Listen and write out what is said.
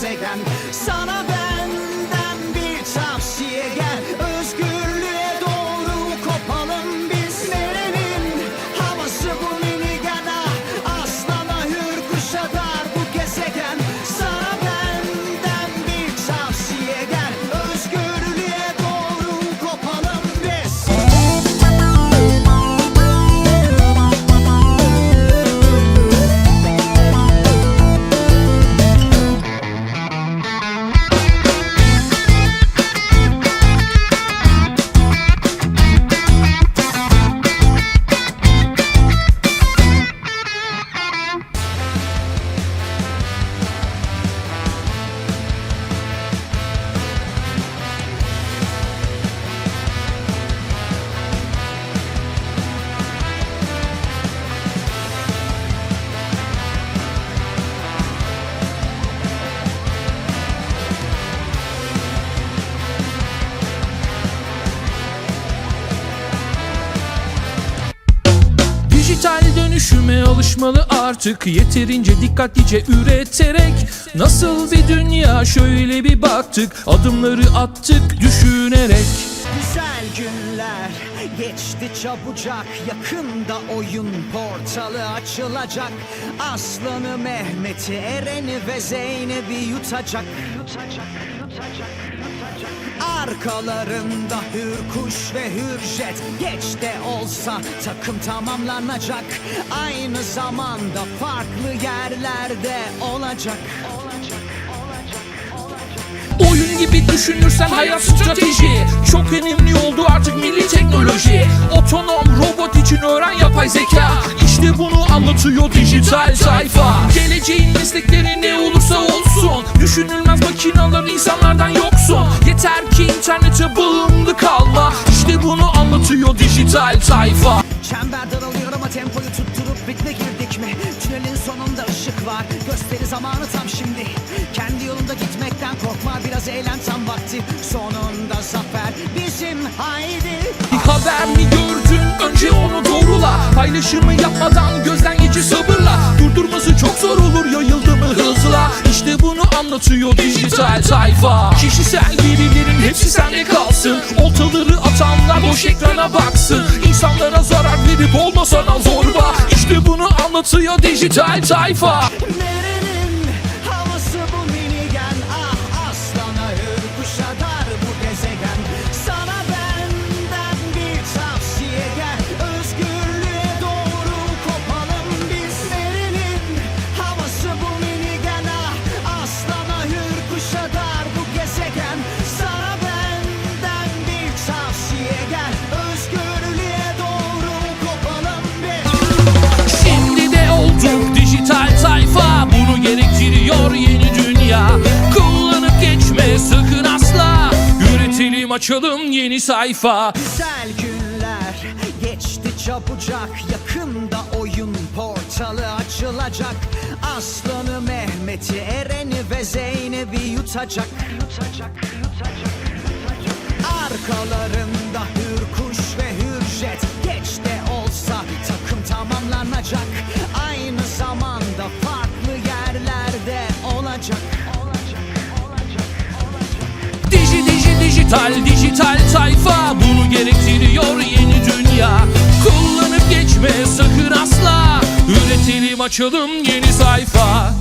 gezegen Sana benden dönüşüme alışmalı artık. Yeterince dikkatlice üreterek Nasıl bir dünya? Şöyle bir baktık Adımları attık düşünerek. Güzel günler geçti çabucak. Yakında oyun portalı açılacak. Aslanı Mehmet'i, Eren'i ve Zeynep'i yutacak Arkalarında hür kuş ve hür jet. Geç de olsa takım tamamlanacak. Aynı zamanda farklı yerlerde olacak. Oyun gibi düşünürsen hayat strateji. Çok önemli oldu artık milli teknoloji. Otonom robot için öğren yapay zeka. İşte bunu anlatıyor dijital sayfa Geleceğin meslekleri ne olursa olsun. Düşünülmez makinalar insanlardan Yeter ki internete bağımlı kalma. İşte bunu anlatıyor dijital sayfa Çember daralıyor ama tempoyu tutturup ritme girdik mi? Tünelin sonunda ışık var. Gösteri zamanı tam şimdi. Kendi yolunda gitmekten korkma Biraz eğlen tam vakti. Sonunda zafer bizim haydi. Bir haber mi gördün? Önce onu doğrula. Paylaşımı yapmadan gözden geçir sabırla. Durdurması çok zor olur yayıldı anlatıyor dijital sayfa Kişisel verilerin hepsi sende kalsın. Oltaları atanlar boş ekrana baksın. İnsanlara zarar verip olma sana zorba. İşte bunu anlatıyor dijital sayfa Üretelim açalım yeni sayfa. Güzel günler geçti çabucak. Yakında oyun portalı açılacak. Aslanı Mehmet'i, Eren'i ve Zeynep'i yutacak. Arkalarında hür kuş ve hür dijital dijital sayfa Bunu gerektiriyor yeni dünya. Kullanıp geçme sakın asla. Üretelim açalım yeni sayfa